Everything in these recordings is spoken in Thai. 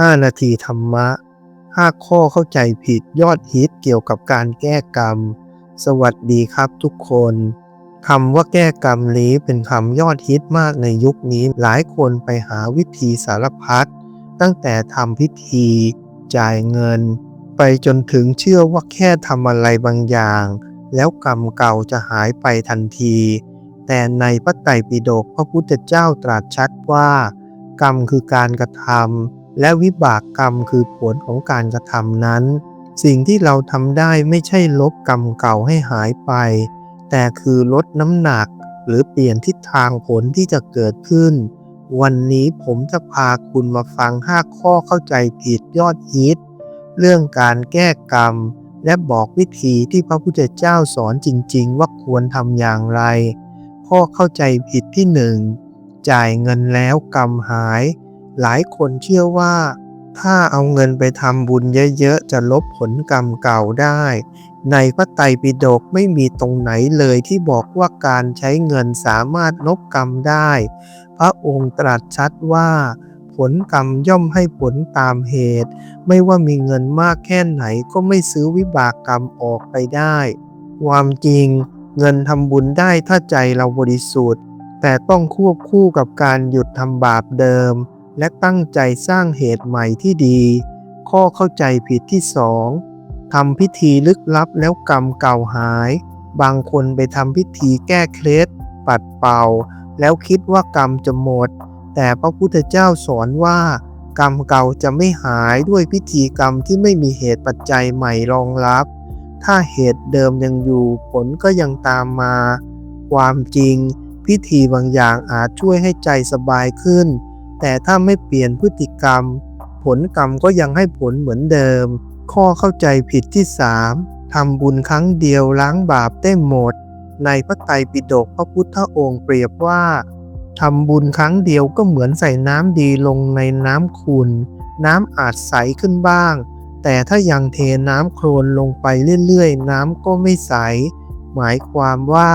5 นาทีธรรมะ 5 ข้อเข้าใจผิดยอดฮิตเกี่ยวกับการแก้กรรม สวัสดีครับทุกคนคำว่าแก้กรรมนี้เป็นคำยอดฮิตมากในยุคนี้หลายคนไปหาวิธีสารพัดตั้งแต่ทำพิธี จ่ายเงิน ไปจนถึงเชื่อว่าแค่ทำอะไรบางอย่าง แล้วกรรมเก่าจะหายไปทันที แต่ในพระไตรปิฎกพระพุทธเจ้าตรัสชัดว่า กรรมคือการกระทำ และวิบากกรรมคือผลของการกระทำนั้น สิ่งที่เราทำได้ไม่ใช่ลบกรรมเก่าให้หายไป แต่คือลดน้ำหนักหรือเปลี่ยนทิศทางผลที่จะเกิดขึ้น วันนี้ผมจะพาคุณมาฟัง 5 ข้อเข้าใจผิดยอดฮิต เรื่องการแก้กรรม และบอกวิธีที่พระพุทธเจ้าสอนจริง ๆ ว่าควรทำอย่างไร ข้อเข้าใจผิดที่ 1 จ่ายเงินแล้วกรรมหาย หลายคนเชื่อว่า ถ้าเอาเงินไปทำบุญเยอะๆ จะลบผลกรรมเก่าได้ ในพระไตรปิฎกไม่มีตรงไหนเลยที่บอกว่าการใช้เงินสามารถลบกรรมได้ พระองค์ตรัสชัดว่า ผลกรรมย่อมให้ผลตามเหตุ ไม่ว่ามีเงินมากแค่ไหนก็ไม่ซื้อวิบากกรรมออกไปได้ ความจริงเงินทำบุญได้ถ้าใจเราบริสุทธิ์ แต่ต้องควบคู่กับการหยุดทำบาปเดิม และตั้งใจสร้างเหตุใหม่ที่ดี ข้อเข้าใจผิดที่สองทำพิธีลึกลับแล้วกรรมเก่าหาย บางคนไปทำพิธีแก้เคล็ดปัดเป่า แล้วคิดว่ากรรมจะหมด แต่พระพุทธเจ้าสอนว่า กรรมเก่าจะไม่หายด้วยพิธีกรรมที่ไม่มีเหตุปัจจัยใหม่รองรับ ถ้าเหตุเดิมยังอยู่ผลก็ยังตามมา ความจริง พิธีบางอย่างอาจช่วยให้ใจสบายขึ้น แต่ถ้าไม่เปลี่ยนพฤติกรรม ผลกรรมก็ยังให้ผลเหมือนเดิม ข้อเข้าใจผิดที่ 3ทำบุญครั้งเดียวล้างบาปได้หมด ในพระไตรปิฎกพระพุทธองค์เปรียบว่าทำบุญครั้งเดียวก็เหมือนใส่น้ำดีลงในน้ำขุ่นน้ำอาจใสขึ้นบ้าง แต่ถ้ายังเทน้ำโคลนลงไปเรื่อยๆ น้ำก็ไม่ใส หมายความว่า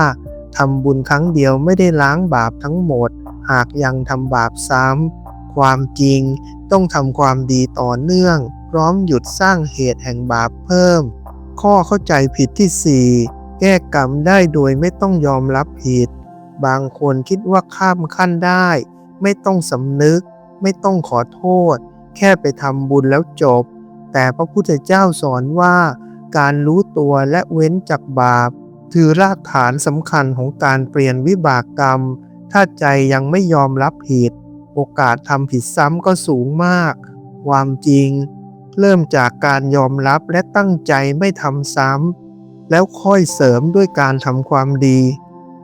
ทำบุญครั้งเดียวไม่ได้ล้างบาปทั้งหมด หากยังทำบาปซ้ำ ความจริง ต้องทำความดีต่อเนื่อง พร้อมหยุดสร้างเหตุแห่งบาปเพิ่ม ข้อเข้าใจผิดที่ 4 แก้กรรมได้โดยไม่ต้องยอมรับผิด บางคนคิดว่าข้ามขั้นได้ ไม่ต้องสำนึก ไม่ต้องขอโทษ แค่ไปทำบุญแล้วจบ แต่พระพุทธเจ้าสอนว่า การรู้ตัวและเว้นจากบาป ถือรากฐานสำคัญของการเปลี่ยนวิบากกรรม ถ้าใจยังไม่ยอมรับผิด โอกาสทำผิดซ้ำก็สูงมาก ความจริง เริ่มจากการยอมรับและตั้งใจไม่ทำซ้ำ แล้วค่อยเสริมด้วยการทำความดี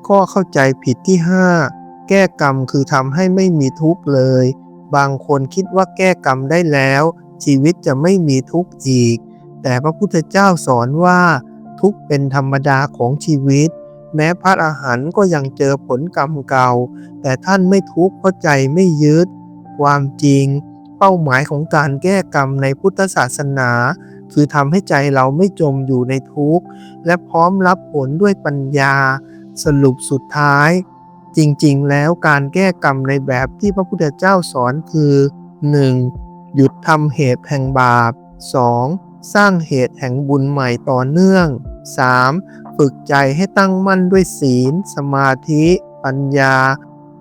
ข้อเข้าใจผิดที่ 5 แก้กรรมคือทำให้ไม่มีทุกข์เลย บางคนคิดว่าแก้กรรมได้แล้ว ชีวิตจะไม่มีทุกข์อีก แต่พระพุทธเจ้าสอนว่า ทุกข์เป็นธรรมดาของชีวิต แม้พระอรหันต์ก็ยังเจอผลกรรมเก่า แต่ท่านไม่ทุกข์เพราะใจไม่ยึด ความจริง เป้าหมายของการแก้กรรมในพุทธศาสนา คือทำให้ใจเราไม่จมอยู่ในทุกข์ และพร้อมรับผลด้วยปัญญา สรุปสุดท้าย จริงๆ แล้วการแก้กรรมในแบบที่พระพุทธเจ้าสอนคือ 1. หยุดทำเหตุแห่งบาป 2. สร้างเหตุแห่งบุญใหม่ต่อเนื่อง 3. ฝึกใจให้ตั้งมั่นด้วยศีล สมาธิ ปัญญา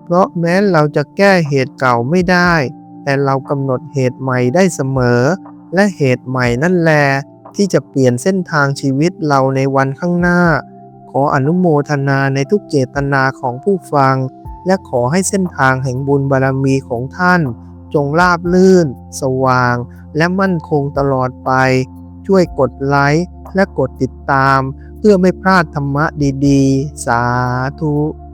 เพราะแม้เราจะแก้เหตุเก่าไม่ได้ แต่เรากำหนดเหตุใหม่ได้เสมอ และเหตุใหม่นั่นแหละที่จะเปลี่ยนเส้นทางชีวิตเราในวันข้างหน้า ขออนุโมทนาในทุกเจตนาของผู้ฟัง และขอให้เส้นทางแห่งบุญบารมีของท่าน จงราบลื่น สว่าง และมั่นคงตลอดไป ช่วยกดไลค์และกดติดตาม เพื่อไม่พลาดธรรมะดีๆ สาธุ